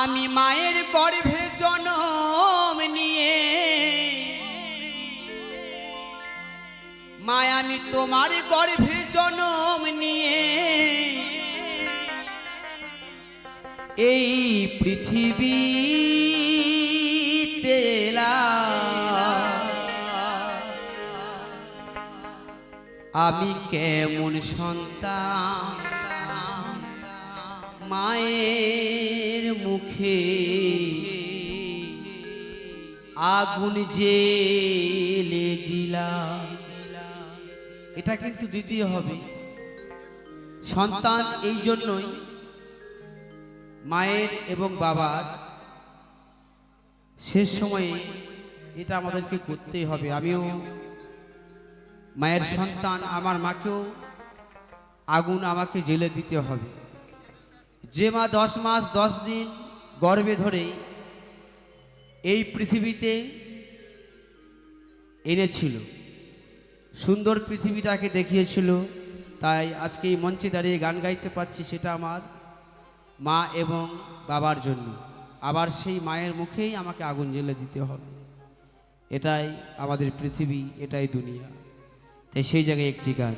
আমি মায়ের গর্ভে জনম নিয়ে। মায়, আমি তোমার গর্ভে জনম নিয়ে। এই পৃথিবী এলাম। আমি কেমন সন্তান? মায়ের মুখে আগুন জেলে দিলাম এটা কিন্তু দ্বিতীয় হবে। সন্তান এই জন্যই মায়ের এবং বাবার শেষ সময়ে এটা আমাদেরকে করতেই হবে। আমিও মায়ের সন্তান, আমার মাকেও আগুন আমাকে জেলে দিতে হবে। যে মা দশ মাস, দশ দিন গর্ভে ধরে এই পৃথিবীতে এনেছিল, সুন্দর পৃথিবীটাকে দেখিয়েছিল, তাই আজকে এই মঞ্চে দাঁড়িয়ে গান গাইতে পাচ্ছি সেটা আমার মা এবং বাবার জন্য। আবার সেই মায়ের মুখেই আমাকে আগুন জ্বেলে দিতে হবে। এটাই আমাদের পৃথিবী, এটাই দুনিয়া। তাই সেই জায়গায় একটি গান।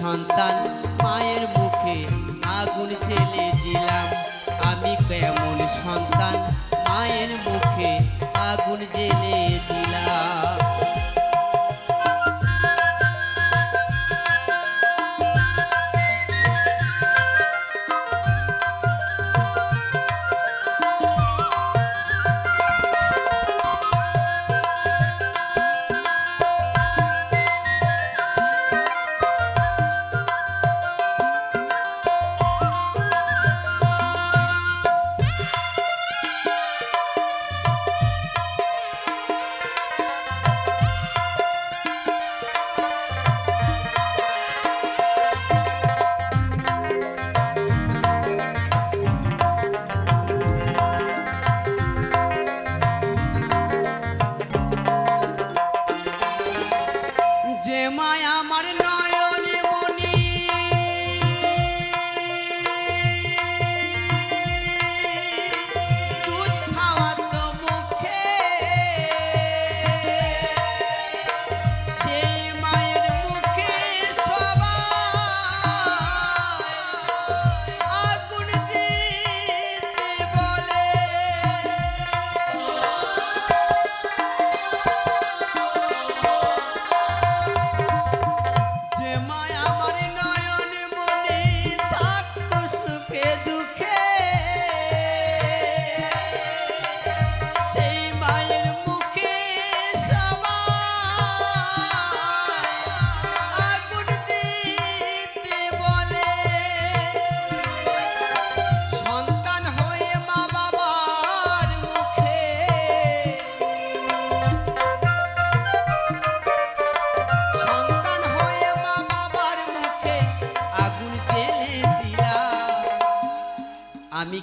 সন্তান মায়ের মুখে আগুন জেলে দিলাম। আমি কেমন সন্তান মায়ের মুখে আগুন জেলে দিলাম।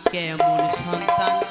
কেমন সন্তান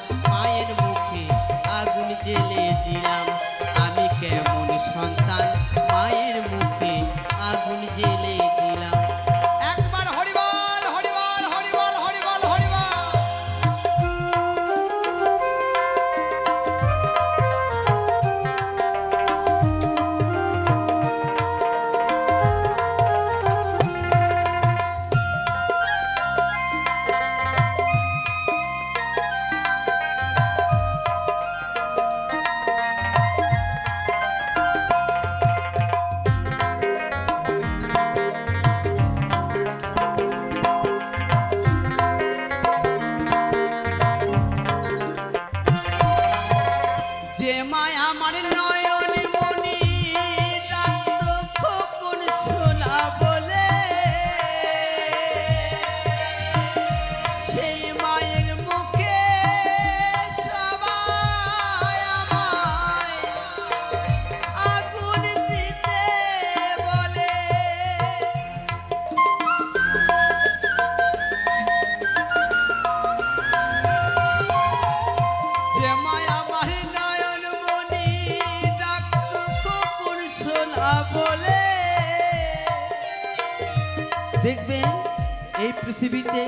পৃথিবীতে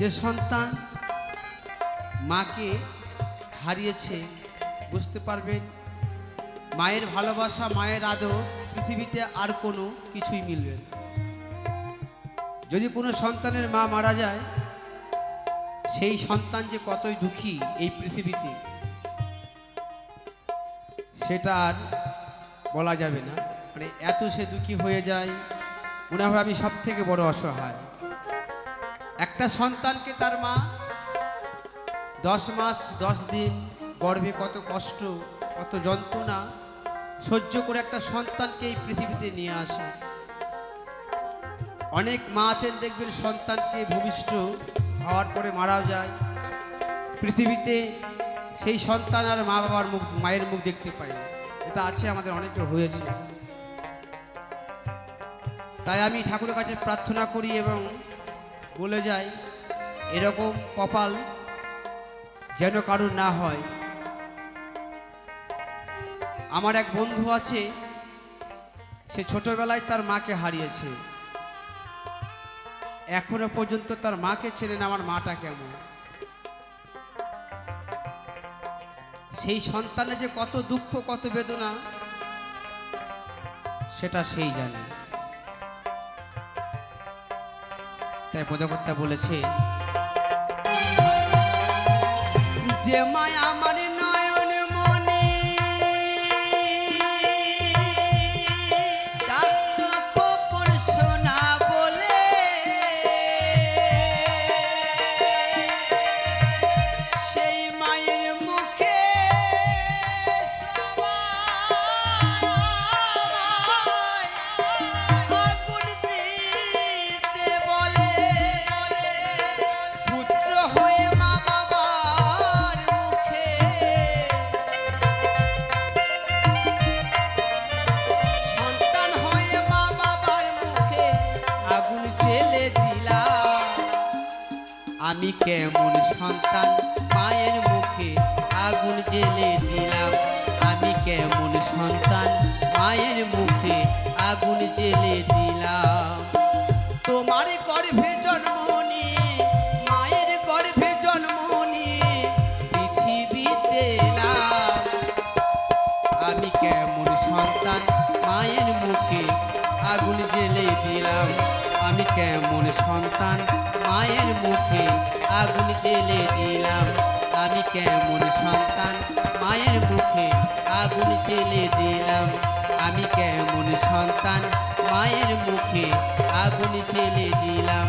যে সন্তান মাকে হারিয়েছে, বুঝতে পারবেন? মায়ের ভালোবাসা, মায়ের আদর পৃথিবীতে আর কোনো কিছুই মিলবে না। যদি কোনো সন্তানের মা মারা যায়, সেই সন্তান যে কতই দুঃখী এই পৃথিবীতে, সেটা আর বলা যাবে না। মানে এত সে দুঃখী হয়ে যায়, মনে হয় আমি সব থেকে বড় অসহায়। একটা সন্তানকে তার মা দশ মাস, দশ দিন গর্ভে কত কষ্ট, কত যন্ত্রণা, সহ্য করে একটা সন্তানকে এই পৃথিবীতে নিয়ে আসে। অনেক মা আছেন, দেখবেন সন্তানকে ভূমিষ্ঠ হওয়ার পরে মারাও যায়। পৃথিবীতে সেই সন্তান আর মা বাবার মুখ, মায়ের মুখ দেখতে না। এটা আছে, আমাদের অনেকে হয়েছে। তাই আমি ঠাকুরের কাছে প্রার্থনা করি এবং বলে যাই, এরকম কপাল যেন কারুর না হয়। আমার এক বন্ধু আছে, সে ছোটবেলায় তার মাকে হারিয়েছে। এখনও পর্যন্ত তার মাকে চেনে না আমার মাটা কেমন। সেই সন্তানের যে কত দুঃখ, কত বেদনা, সেটা সেই জানে। তাই পদকর্তা বলেছে যে মায়া কেমন সন্তান মায়ের মুখে আগুন জেলে দিলাম। আমি কেমন সন্তান মায়ের মুখে আগুন জেলে দিলাম। তোমার গর্ভে জন্ম নিয়ে, মায়ের গর্ভে জন্ম পৃথিবীতে আমি কেমন সন্তান মায়ের মুখে আমি কেমন সন্তান মায়ের মুখে আগুন জেলে দিলাম। আমি কেমন সন্তান মায়ের মুখে আগুন জেলে দিলাম। আমি কেমন সন্তান মায়ের মুখে আগুন জেলে দিলাম।